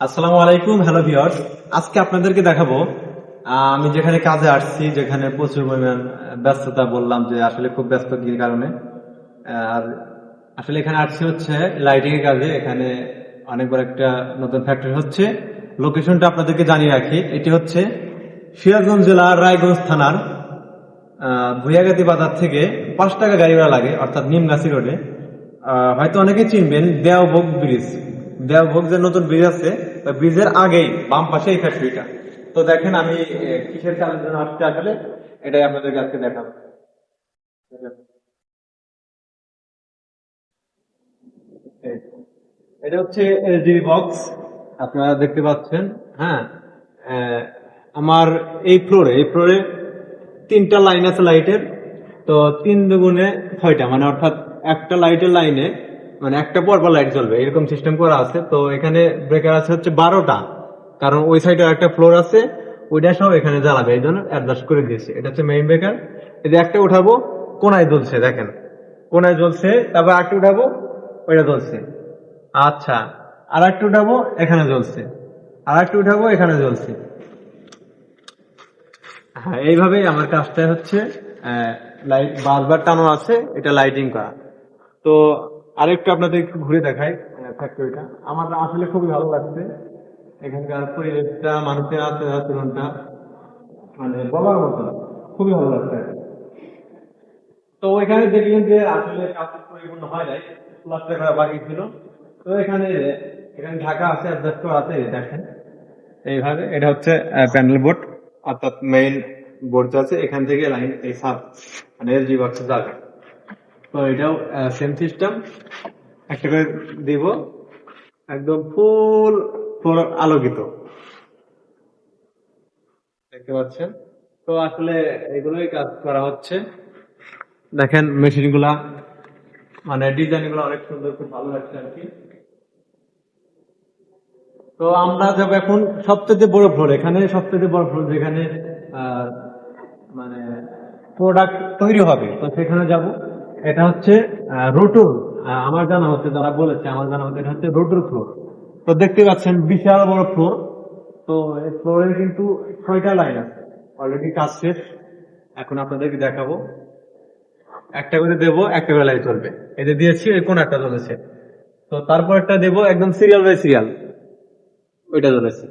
আসসালামু আলাইকুম hello viewers আজকে আপনাদেরকে দেখাবো আমি যেখানে কাজে আসছি যেখানে প্রচুর পরিমাণ ব্যস্ততা বললাম যে আসলে খুব ব্যস্ত কারণে। আর আসলে এখানে আসছি হচ্ছে লাইটিং এর কাজে। এখানে অনেক বড় একটা নতুন ফ্যাক্টরি হচ্ছে। লোকেশনটা আপনাদেরকে জানিয়ে রাখি। এটি হচ্ছে সিরাজগঞ্জ জেলার রায়গঞ্জ থানার আহ, ভুইয়াগাতি বাজার থেকে পাঁচ টাকা গাড়ি ভাড়া লাগে অর্থাৎ নিমগাছি রোডে। হয়তো অনেকে চিনবেন দেওভোগ ব্রিজ। দেওভোগ যে নতুন ব্রিজ আছে ব্রিজের আগেই, বাম পাশে এই ফ্যাক্টরিটা তো দেখেন আমি কিসের কাজের জন্য আসতে আসলে? এটাই আপনাদের কাছে দেখাবো। এটা হচ্ছে এলজিবি বক্স আপনারা দেখতে পাচ্ছেন হ্যাঁ? আমার এই ফ্লোরে এই ফ্লোরে তিনটা লাইন আছে লাইটের তো তিন দুগুণে ছয়টা মানে অর্থাৎ একটা লাইটের লাইনে মানে একটা পর পর লাইট জ্বলবে, এরকম সিস্টেম করা আছে। তো এখানে ব্রেকার আছে হচ্ছে বারোটা। কারণ ওই সাইডে একটা ফ্লোর আছে, ওইটা সব এখানে জ্বালাবে, এই জন্য অ্যাডজাস্ট করে দিয়েছে। এটা হচ্ছে মেইন ব্রেকার এই যে একটা উঠাবো, কোনায় জ্বলছে, দেখেন। কোনায় জ্বলছে, তারপর একটা উঠাবো, ওইটা জ্বলছে। আচ্ছা আর একটা উঠাবো, এখানে জ্বলছে। আর একটা উঠাবো, এখানে জ্বলছে। হ্যাঁ এইভাবেই আমার কাজটা হচ্ছে লাইট বারবার টানো আছে, এটা লাইটিং করা। তো আরেকটু আপনাদের একটু ঘুরে দেখাই। ফ্যাক্টরিটা আমার আসলে খুবই ভালো লাগছে। এখানকার পরিবেশটা, মানুষের আচার আচরণটা মানে বলার মতো খুবই ভালো লাগছে। তো এখানে দেখলেন যে আসলে কাজ পরিপূর্ণ হয় নাই। প্লাস্টার করা বাকি ছিল। তো এখানে এখানে ঢাকা আছে, অ্যাডজাস্ট আছে দেখেন। এইভাবে। এটা হচ্ছে প্যানেল বোর্ড। অর্থাৎ মেইন বোর্ড আছে। এখান থেকে লাইন এই সাব মানে এলজি বক্স যাবে। তো এটাও সেম সিস্টেম একটা করে দিব, একদম ফুল ফুল আলোকিত। দেখতে পাচ্ছেন? তো আসলে এগুলোই কাজ করা হচ্ছে। দেখেন মেশিনগুলা মানে ডিজাইনগুলো অনেক সুন্দর, খুব ভালো লাগছে আর কি। তো আমরা যাব এখন সবচেয়ে বড় ফ্লোর। এখানে সবচেয়ে বড় ফ্লোর যেখানে মানে প্রোডাক্ট তৈরি হবে। তো সেখানে যাব। এটা হচ্ছে রোটর আমার জানা হচ্ছে যারা বলেছে, আমার জানা হচ্ছে এটা হচ্ছে রোটর ফ্লোর। তো দেখতে পাচ্ছেন বিশাল বড় ফ্লোর। তো এই ফ্লোরে কিন্তু ছয়টা লাইন আছে। অলরেডি কাজ শেষ। এখন আপনাদেরকে দেখাবো। একটা করে দেবো, একটা লাইট চলবে। এতে দিয়েছি ওই কোন একটা চলেছে তো তারপর একটা দেবো একদম সিরিয়াল বাই সিরিয়াল ওইটা জ্বলেছে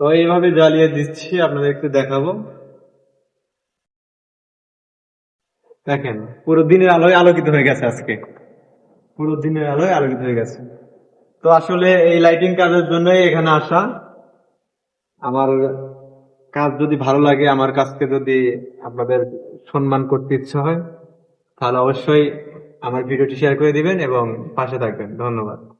তো এইভাবে জ্বালিয়ে দিচ্ছি আপনাদের একটু দেখাবো। দেখেন, পুরো দিনের আলোয় আলোকিত হয়ে গেছে আজকে। পুরো দিনের আলোয় আলোকিত হয়ে গেছে। তো আসলে এই লাইটিং কাজের জন্যই এখানে আসা। আমার কাজ যদি ভালো লাগে, আমার কাজকে যদি আপনাদের সম্মান করতে ইচ্ছে হয়, তাহলে অবশ্যই আমার ভিডিওটি শেয়ার করে দিবেন এবং পাশে থাকবেন। ধন্যবাদ।